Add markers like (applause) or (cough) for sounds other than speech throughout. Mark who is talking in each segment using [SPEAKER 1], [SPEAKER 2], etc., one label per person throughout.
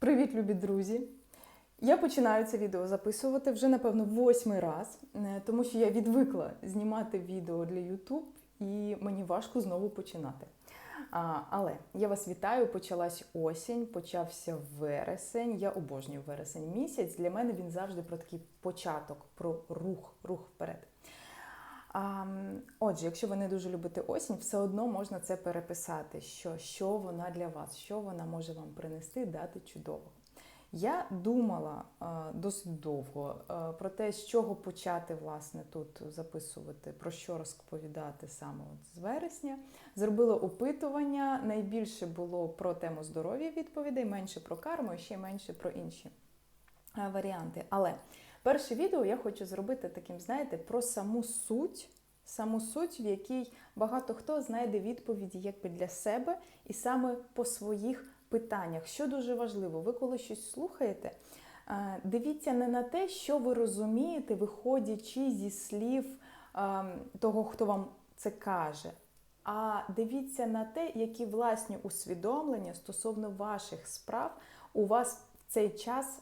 [SPEAKER 1] Привіт, любі друзі! Я починаю це відео записувати вже, напевно, восьмий раз, е, тому що я відвикла знімати відео для YouTube і мені важко знову починати. Але я вас вітаю, почалась осінь, почався вересень. Я обожнюю вересень місяць. Для мене він завжди про такий початок, про рух, рух вперед. Отже, якщо ви не дуже любите осінь, все одно можна це переписати, що, що вона для вас, що вона може вам принести, дати чудового. Я думала е, досить довго е, про те, з чого почати власне тут записувати, про що розповідати саме от з вересня. Зробила опитування. Найбільше було про тему здоров'я відповідей, менше про карму, і ще менше про інші е, варіанти. Але перше відео я хочу зробити таким, знаєте, про саму суть. Саму суть, в якій багато хто знайде відповіді якби для себе і саме по своїх питаннях. Що дуже важливо, ви коли щось слухаєте, е, дивіться не на те, що ви розумієте, виходячи зі слів е, того, хто вам це каже. А дивіться на те, які власні усвідомлення стосовно ваших справ у вас в цей час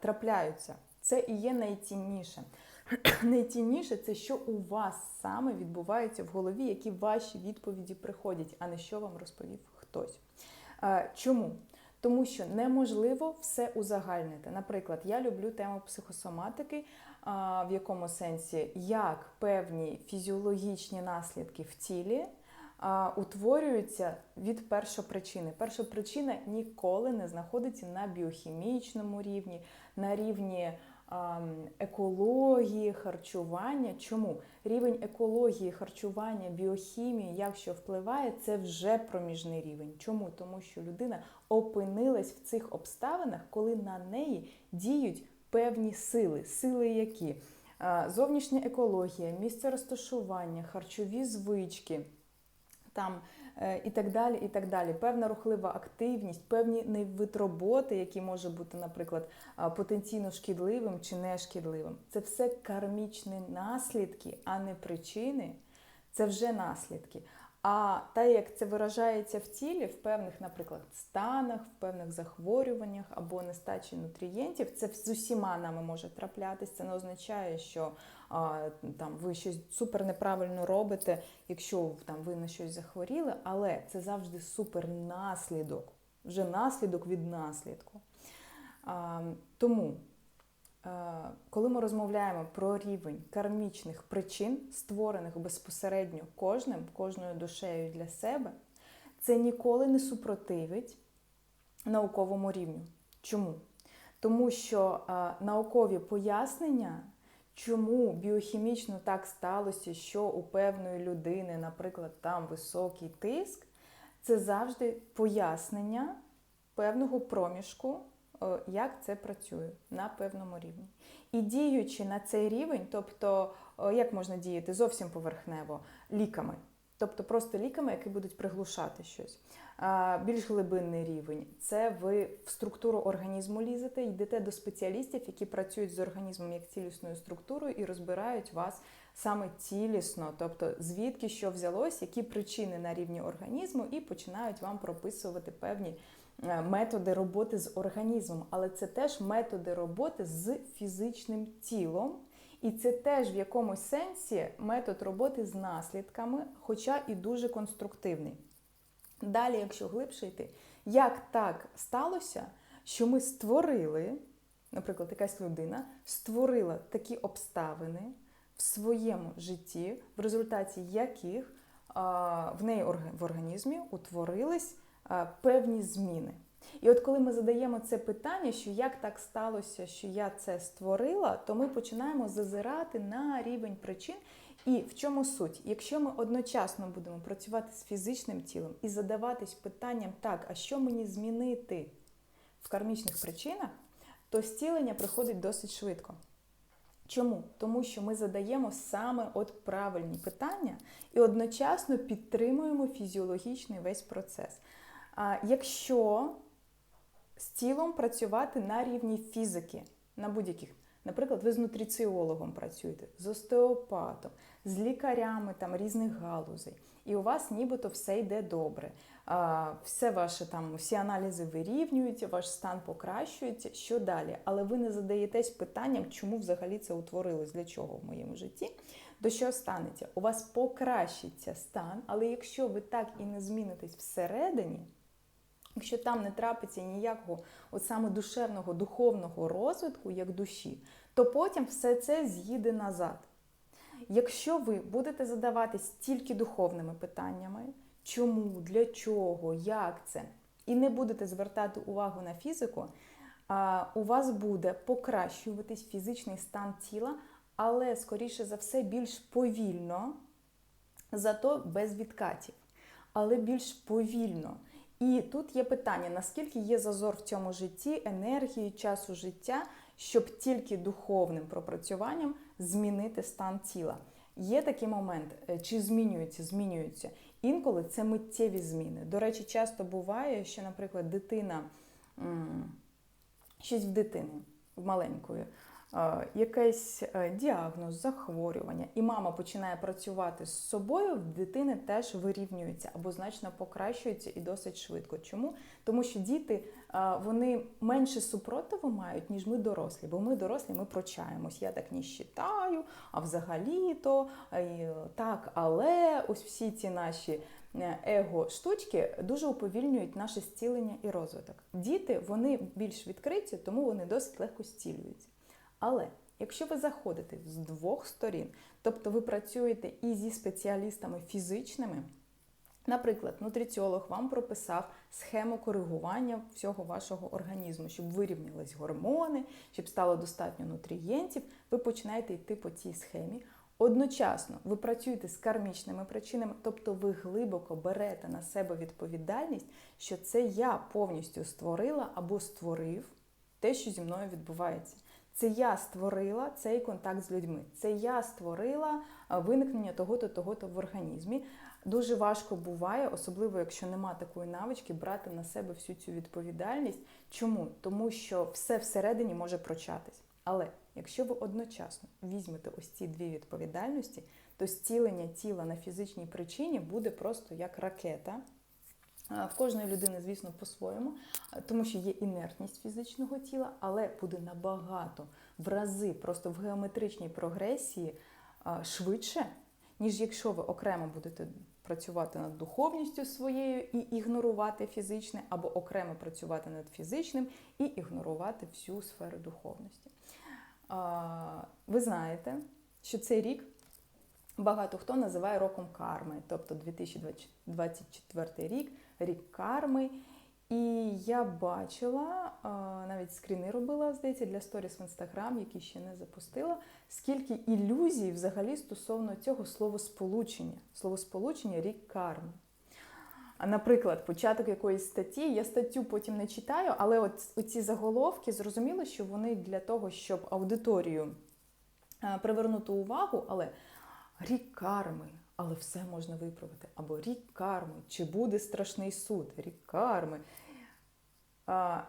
[SPEAKER 1] трапляються. Це і є найцінніше. (clears throat) Найцінніше це що у вас саме відбувається в голові, які ваші відповіді приходять, а не що вам розповів хтось. Чому? Тому що неможливо все узагальнити. Наприклад, я люблю тему психосоматики, в якому сенсі як певні фізіологічні наслідки в тілі утворюються від першопричини. Першопричина ніколи не знаходиться на біохімічному рівні, на рівні екології, харчування. Чому? Рівень екології, харчування, біохімії, як що впливає, це вже проміжний рівень. Чому? Тому що людина опинилась в цих обставинах, коли на неї діють певні сили. Сили які? Зовнішня екологія, місце розташування, харчові звички. Там і так далі. і так далі. Певна рухлива активність, певні вид які може бути, наприклад, потенційно шкідливим чи не шкідливим. Це все кармічні наслідки, а не причини. Це вже наслідки. А те, як це виражається в тілі, в певних, наприклад, станах, в певних захворюваннях або нестачі нутрієнтів, це з усіма нами може траплятися. Це не означає, що там ви щось супер неправильно робите, якщо там ви на щось захворіли, але це завжди супер наслідок, вже наслідок від наслідку. Тому. Коли ми розмовляємо про рівень кармічних причин, створених безпосередньо кожним, кожною душею для себе, це ніколи не супротивить науковому рівню. Чому? Тому що наукові пояснення, чому біохімічно так сталося, що у певної людини, наприклад, там високий тиск, це завжди пояснення певного проміжку. Е, як це працює на певному рівні. І діючи на цей рівень, тобто, е, як можна діяти зовсім поверхнево ліками, тобто просто ліками, які будуть приглушати щось. Більш глибинний рівень це ви в структуру організму лізете, йдете до спеціалістів, які працюють з організмом як цілісною структурою і розбирають вас саме цілісно, тобто звідки що взялось, які причини на рівні організму, і починають вам прописувати певні. Е, методи роботи з організмом, але це теж методи роботи з фізичним тілом. І це теж в якомусь сенсі метод роботи з наслідками, хоча і дуже конструктивний. Далі, якщо глибше йти, як так сталося, що ми створили, наприклад, якась людина створила такі обставини в своєму житті, в результаті яких в неї в організмі утворились певні зміни. І от коли ми задаємо це питання, що як так сталося, що я це створила, то ми починаємо зазирати на рівень причин. І в чому суть? Якщо ми одночасно будемо працювати з фізичним тілом і задаватись питанням, так, а що мені змінити в кармічних причинах, то зцілення приходить досить швидко. Чому? Тому що ми задаємо саме от правильні питання і одночасно підтримуємо фізіологічний весь процес. А Якщо з тілом працювати на рівні фізики, на будь-яких, наприклад, ви з нутриціологом працюєте, з остеопатом, з лікарями там різних галузей, і у вас нібито все йде добре. Все ваші там всі аналізи вирівнюють, ваш стан покращується. Що далі? Але ви не задаєтесь питанням, чому взагалі це утворилось, для чого в моєму житті. До що станеться? У вас покращиться стан, але якщо ви так і не змінитесь всередині, якщо там не трапиться ніякого от саме душевного, духовного розвитку, як душі, то потім все це з'їде назад. Якщо ви будете задаватись тільки духовними питаннями, чому, для чого, як це, і не будете звертати увагу на фізику, у вас буде покращуватись фізичний стан тіла, але, скоріше за все, більш повільно, зато без відкатів, але більш повільно. І тут є питання: наскільки є зазор в цьому житті, енергії, часу життя, щоб тільки духовним пропрацюванням змінити стан тіла. Є такий момент, е, чи змінюється, змінюється. Інколи це миттєві зміни. До речі, часто буває, що, наприклад, дитина, щось в дитини, в маленької, якийсь е, діагноз, захворювання, і мама починає працювати з собою, в дитини теж вирівнюється або значно покращується і досить швидко. Чому? Тому що діти вони менше супротиву мають, ніж ми дорослі, бо ми дорослі, ми прочаємось. Я так не вважаю, а взагалі-то так, але ось всі ці наші. Е, его-штучки дуже уповільнюють наше зцілення і розвиток. Діти вони більш відкриті, тому вони досить легко зцілюються. Але якщо ви заходите з двох сторін, тобто ви працюєте і зі спеціалістами фізичними, наприклад, нутриціолог вам прописав схему коригування всього вашого організму, щоб вирівнялись гормони, щоб стало достатньо нутрієнтів, ви починаєте йти по цій схемі. Одночасно ви працюєте з кармічними причинами, тобто ви глибоко берете на себе відповідальність, що це я повністю створила або створив те, що зі мною відбувається. Це я створила цей контакт з людьми. Це я створила виникнення того-то, того-то в організмі. Дуже важко буває, особливо якщо нема такої навички, брати на себе всю цю відповідальність. Чому? Тому що все всередині може прочатись. Але якщо ви одночасно візьмете ось ці дві відповідальності, то зцілення тіла на фізичній причині буде просто як ракета. В кожної людини, звісно, по-своєму, тому що є інертність фізичного тіла, але буде набагато в рази, просто в геометричній прогресії швидше, ніж якщо ви окремо будете працювати над духовністю своєю і ігнорувати фізичне, або окремо працювати над фізичним і ігнорувати всю сферу духовності. Ви знаєте, що цей рік багато хто називає роком карми, тобто 2024 рік рік карми. І я бачила, навіть скріни робила, здається, для сторіс в інстаграм, які ще не запустила, скільки ілюзій взагалі стосовно цього словосполучення. Словосполучення рік карми. Наприклад, початок якоїсь статті, я статтю потім не читаю, але от ці заголовки зрозуміло, що вони для того, щоб аудиторію привернути увагу, але рік карми але все можна виправити. Або рік карми, чи буде страшний суд, рік карми.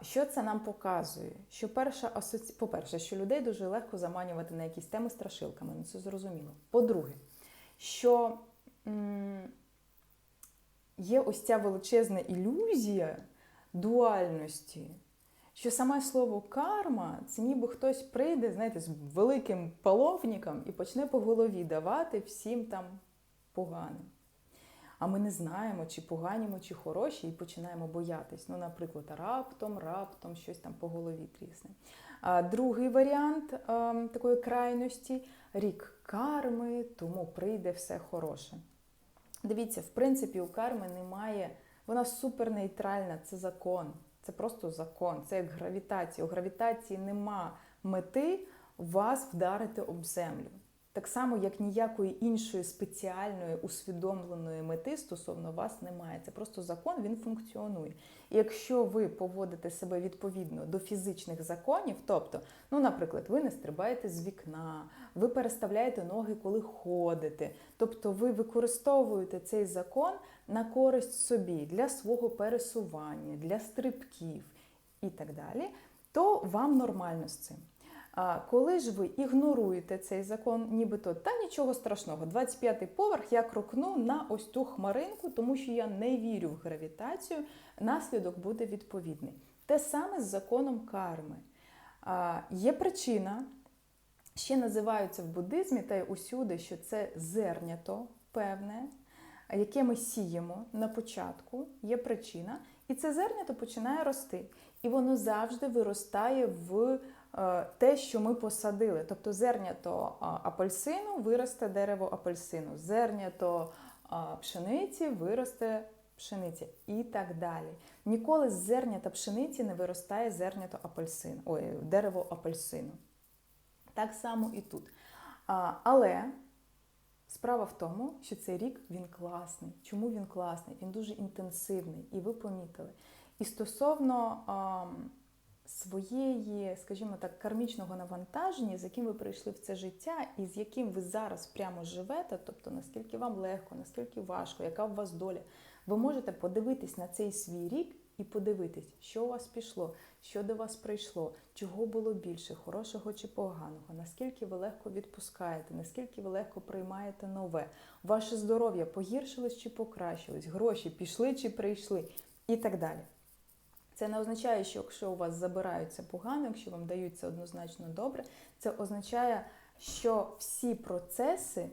[SPEAKER 1] Що це нам показує? Що перша асоці... По-перше, що людей дуже легко заманювати на якісь теми страшилками, ну це зрозуміло. По-друге, що м є ось ця величезна ілюзія дуальності, що саме слово карма це ніби хтось прийде, знаєте, з великим половником і почне по голові давати всім там поганим. А ми не знаємо, чи погані ми, чи хороші, і починаємо боятись. Ну, наприклад, раптом, раптом щось там по голові трісне. А Другий варіант а, ем, такої крайності рік карми, тому прийде все хороше. Дивіться, в принципі, у карми немає, вона супернейтральна, це закон. Це просто закон, це як гравітація. У гравітації нема мети вас вдарити об землю. Так само, як ніякої іншої спеціальної усвідомленої мети стосовно вас немає. Це просто закон, він функціонує. І якщо ви поводите себе відповідно до фізичних законів, тобто, ну, наприклад, ви не стрибаєте з вікна, ви переставляєте ноги, коли ходите, тобто ви використовуєте цей закон на користь собі для свого пересування, для стрибків і так далі, то вам нормально з цим. Коли ж ви ігноруєте цей закон, нібито та нічого страшного, 25-й поверх я крокну на ось ту хмаринку, тому що я не вірю в гравітацію, наслідок буде відповідний. Те саме з законом карми. Є причина, ще називаються в буддизмі та й усюди, що це зернято певне, яке ми сіємо на початку, є причина, і це зернято починає рости. І воно завжди виростає в те, що ми посадили. Тобто зернято апельсину виросте дерево апельсину, зернято пшениці виросте пшениця і так далі. Ніколи з зернята пшениці не виростає зернято апельсин, ой, дерево апельсину. Так само і тут. Але справа в тому, що цей рік він класний. Чому він класний? Він дуже інтенсивний, і ви помітили. І стосовно своєї, скажімо так, кармічного навантаження, з яким ви прийшли в це життя, і з яким ви зараз прямо живете, тобто наскільки вам легко, наскільки важко, яка у вас доля, ви можете подивитись на цей свій рік і подивитись, що у вас пішло, що до вас прийшло, чого було більше, хорошого чи поганого, наскільки ви легко відпускаєте, наскільки ви легко приймаєте нове, ваше здоров'я погіршилось чи покращилось, гроші пішли чи прийшли, і так далі. Це не означає, що якщо у вас забираються погано, якщо вам даються однозначно добре, це означає, що всі процеси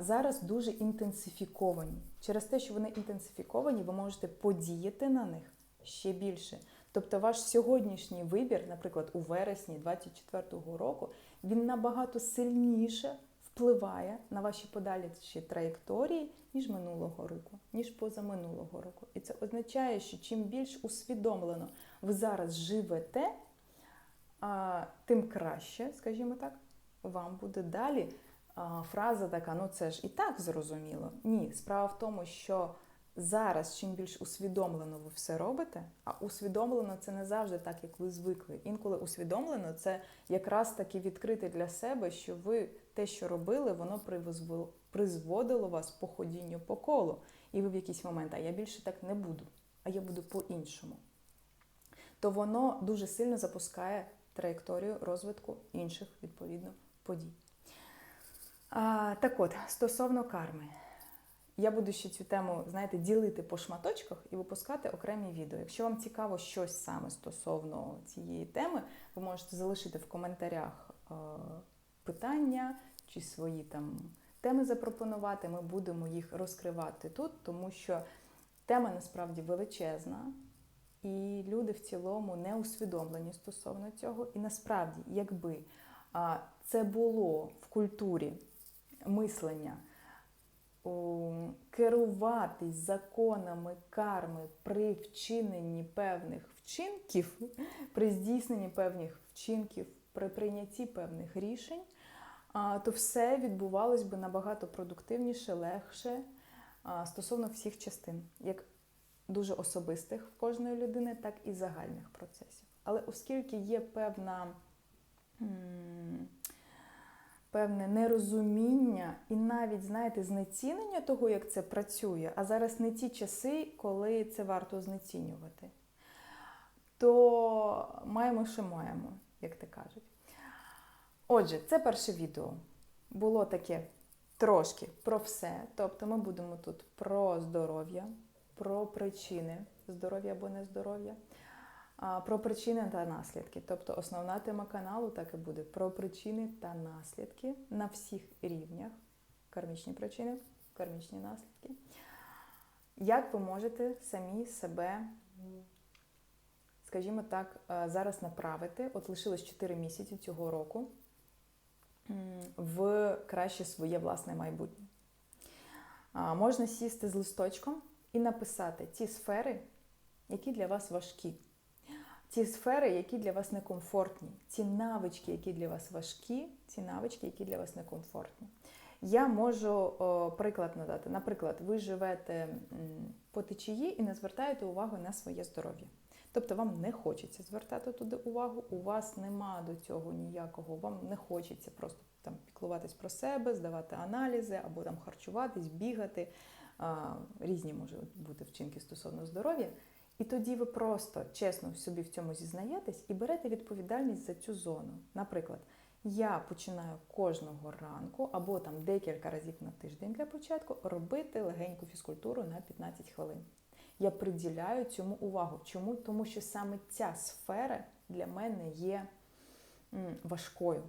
[SPEAKER 1] зараз дуже інтенсифіковані. Через те, що вони інтенсифіковані, ви можете подіяти на них ще більше. Тобто ваш сьогоднішній вибір, наприклад, у вересні 2024 року, він набагато сильніше впливає на ваші подальші траєкторії, ніж минулого року, ніж позаминулого року. І це означає, що чим більш усвідомлено ви зараз живете, тим краще, скажімо так, вам буде далі. Фраза така, ну це ж і так зрозуміло. Ні, справа в тому, що зараз чим більш усвідомлено ви все робите, а усвідомлено це не завжди так, як ви звикли. Інколи усвідомлено це якраз таки відкрити для себе, що ви те, що робили, воно призводило вас по ходінню по колу. І ви в якийсь момент, а я більше так не буду, а я буду по-іншому. То воно дуже сильно запускає траєкторію розвитку інших відповідно подій. А, так от, стосовно карми. Я буду ще цю тему, знаєте, ділити по шматочках і випускати окремі відео. Якщо вам цікаво щось саме стосовно цієї теми, ви можете залишити в коментарях е, питання чи свої там теми запропонувати. Ми будемо їх розкривати тут, тому що тема насправді величезна, і люди в цілому не усвідомлені стосовно цього. І насправді, якби це було в культурі мислення керуватись законами карми при вчиненні певних вчинків, (laughs) при здійсненні певних вчинків, при прийнятті певних рішень, то все відбувалось би набагато продуктивніше, легше стосовно всіх частин, як дуже особистих в кожної людини, так і загальних процесів. Але оскільки є певна. певне нерозуміння і навіть, знаєте, знецінення того, як це працює, а зараз не ті часи, коли це варто знецінювати, то маємо, що маємо, як ти кажуть. Отже, це перше відео було таке трошки про все. Тобто ми будемо тут про здоров'я, про причини здоров'я або нездоров'я. Про причини та наслідки. Тобто основна тема каналу так і буде про причини та наслідки на всіх рівнях. Кармічні причини, кармічні наслідки. Як ви можете самі себе, скажімо так, е, зараз направити, от лишилось 4 місяці цього року, в краще своє власне майбутнє. Можна сісти з листочком і написати ті сфери, які для вас важкі ті сфери, які для вас некомфортні, ці навички, які для вас важкі, ці навички, які для вас некомфортні. Я можу о, приклад надати. Наприклад, ви живете по течії і не звертаєте увагу на своє здоров'я. Тобто вам не хочеться звертати туди увагу, у вас нема до цього ніякого, вам не хочеться просто там піклуватись про себе, здавати аналізи або там харчуватись, бігати. А, різні можуть бути вчинки стосовно здоров'я. І тоді ви просто чесно собі в цьому зізнаєтесь і берете відповідальність за цю зону. Наприклад, я починаю кожного ранку або там декілька разів на тиждень для початку робити легеньку фізкультуру на 15 хвилин. Я приділяю цьому увагу. Чому? Тому що саме ця сфера для мене є важкою.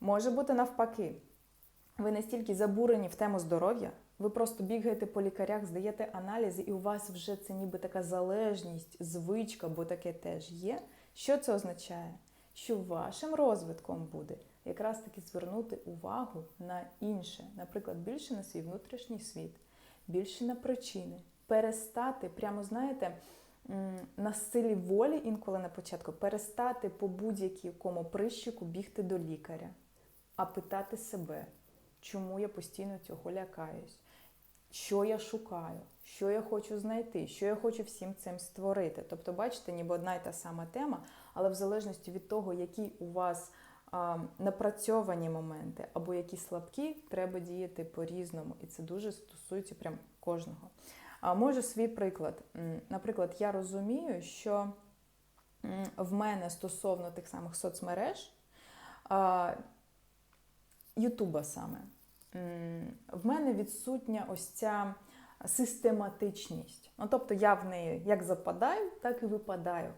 [SPEAKER 1] Може бути навпаки. Ви настільки забурені в тему здоров'я, ви просто бігаєте по лікарях, здаєте аналізи, і у вас вже це ніби така залежність, звичка, бо таке теж є. Що це означає? Що вашим розвитком буде якраз таки звернути увагу на інше, наприклад, більше на свій внутрішній світ, більше на причини, перестати, прямо знаєте, на силі волі інколи на початку, перестати по будь-якому прищику бігти до лікаря, а питати себе, чому я постійно цього лякаюсь, що я шукаю, що я хочу знайти, що я хочу всім цим створити. Тобто, бачите, ніби одна й та сама тема, але в залежності від того, які у вас напрацьовані моменти або які слабкі, треба діяти по-різному. І це дуже стосується прям кожного. А можу свій приклад. Наприклад, я розумію, що в мене стосовно тих самих соцмереж, Ютуба саме, в мене відсутня ось ця систематичність. Ну, тобто я в неї як западаю, так і випадаю.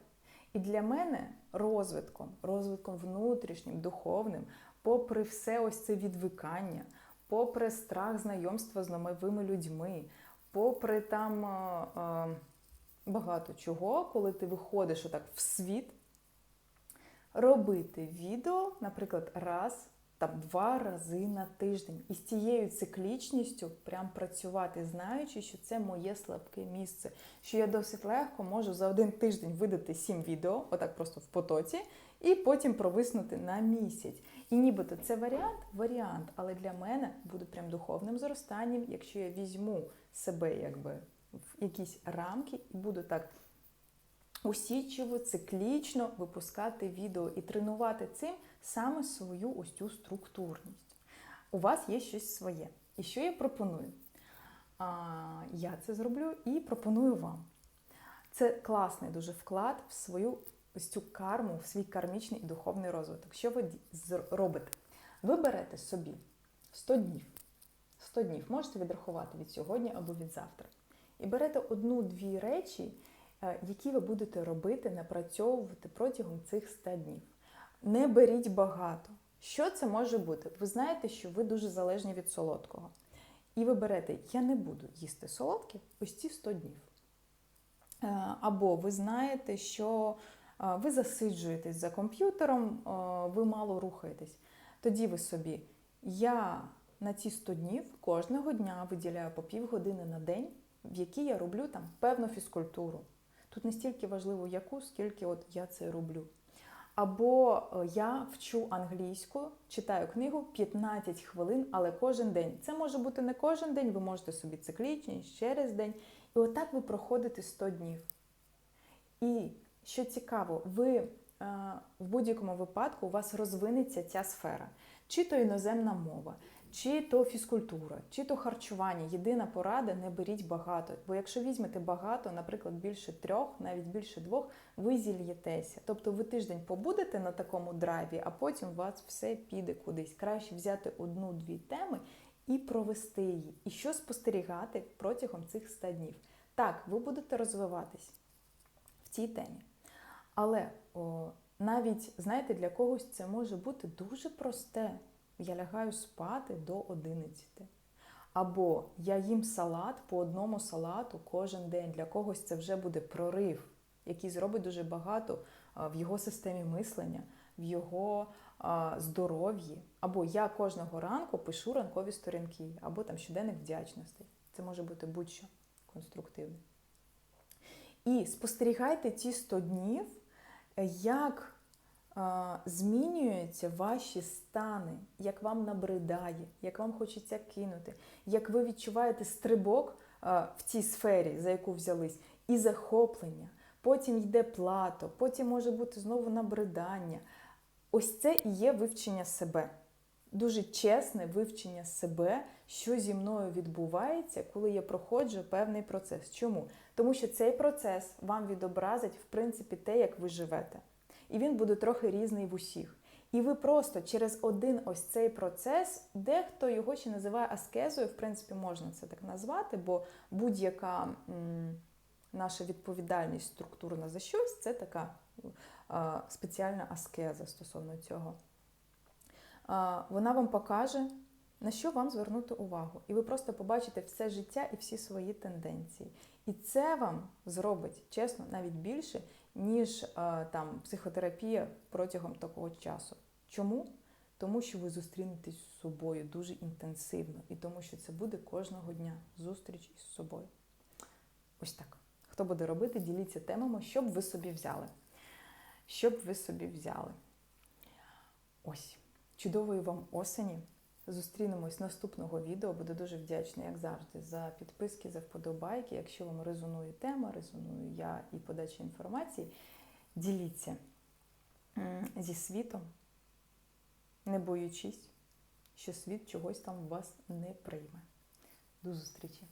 [SPEAKER 1] І для мене розвитком, розвитком внутрішнім, духовним, попри все ось це відвикання, попри страх знайомства з новими людьми, попри там е, е, багато чого, коли ти виходиш отак в світ, робити відео, наприклад, раз там два рази на тиждень. І з цією циклічністю прям працювати, знаючи, що це моє слабке місце, що я досить легко можу за один тиждень видати сім відео, отак просто в потоці, і потім провиснути на місяць. І нібито це варіант, варіант, але для мене буде прям духовним зростанням, якщо я візьму себе якби в якісь рамки і буду так усічиво, циклічно випускати відео і тренувати цим саме свою ось цю структурність. У вас є щось своє. І що я пропоную? А, Я це зроблю і пропоную вам. Це класний дуже вклад в свою ось цю карму, в свій кармічний і духовний розвиток. Що ви робите? Ви берете собі 100 днів. 100 днів можете відрахувати від сьогодні або від завтра. І берете одну-дві речі, які ви будете робити, напрацьовувати протягом цих 100 днів. Не беріть багато. Що це може бути? Ви знаєте, що ви дуже залежні від солодкого. І ви берете, я не буду їсти солодке ось ці 100 днів. Або ви знаєте, що ви засиджуєтесь за комп'ютером, ви мало рухаєтесь. Тоді ви собі, я на ці 100 днів кожного дня виділяю по півгодини на день, в якій я роблю там певну фізкультуру. Тут не стільки важливо, яку, скільки от я це роблю. Або я вчу англійську, читаю книгу 15 хвилин, але кожен день. Це може бути не кожен день, ви можете собі циклічність через день. І отак ви проходите 100 днів. І що цікаво, ви в будь-якому випадку у вас розвинеться ця сфера, чи то іноземна мова, чи то фізкультура, чи то харчування. Єдина порада не беріть багато. Бо якщо візьмете багато, наприклад, більше трьох, навіть більше двох, ви зільєтеся. Тобто ви тиждень побудете на такому драйві, а потім у вас все піде кудись. Краще взяти одну-дві теми і провести її. І що спостерігати протягом цих 100 днів. Так, ви будете розвиватись в цій темі. Але о, навіть, знаєте, для когось це може бути дуже просте я лягаю спати до 11. Або я їм салат по одному салату кожен день. Для когось це вже буде прорив, який зробить дуже багато в його системі мислення, в його здоров'ї. Або я кожного ранку пишу ранкові сторінки, або там щоденник вдячностей. Це може бути будь-що конструктивне. І спостерігайте ці 100 днів, як змінюються ваші стани, як вам набридає, як вам хочеться кинути, як ви відчуваєте стрибок в цій сфері, за яку взялись, і захоплення. Потім йде плато, потім може бути знову набридання. Ось це і є вивчення себе. Дуже чесне вивчення себе, що зі мною відбувається, коли я проходжу певний процес. Чому? Тому що цей процес вам відобразить, в принципі, те, як ви живете. І він буде трохи різний в усіх. І ви просто через один ось цей процес, дехто його ще називає аскезою, в принципі, можна це так назвати, бо будь-яка наша відповідальність структурна за щось це така спеціальна аскеза стосовно цього. Вона вам покаже, на що вам звернути увагу. І ви просто побачите все життя і всі свої тенденції. І це вам зробить, чесно, навіть більше, ніж там психотерапія протягом такого часу. Чому? Тому що ви зустрінетесь з собою дуже інтенсивно, і тому що це буде кожного дня зустріч із собою. Ось так. Хто буде робити, діліться темами, що б ви собі взяли. Що б ви собі взяли? Ось. Чудової вам осені. Зустрінемось наступного відео. Буду дуже вдячна, як завжди, за підписки, за вподобайки. Якщо вам резонує тема, резоную я і подача інформації, діліться зі світом, не боючись, що світ чогось там вас не прийме. До зустрічі!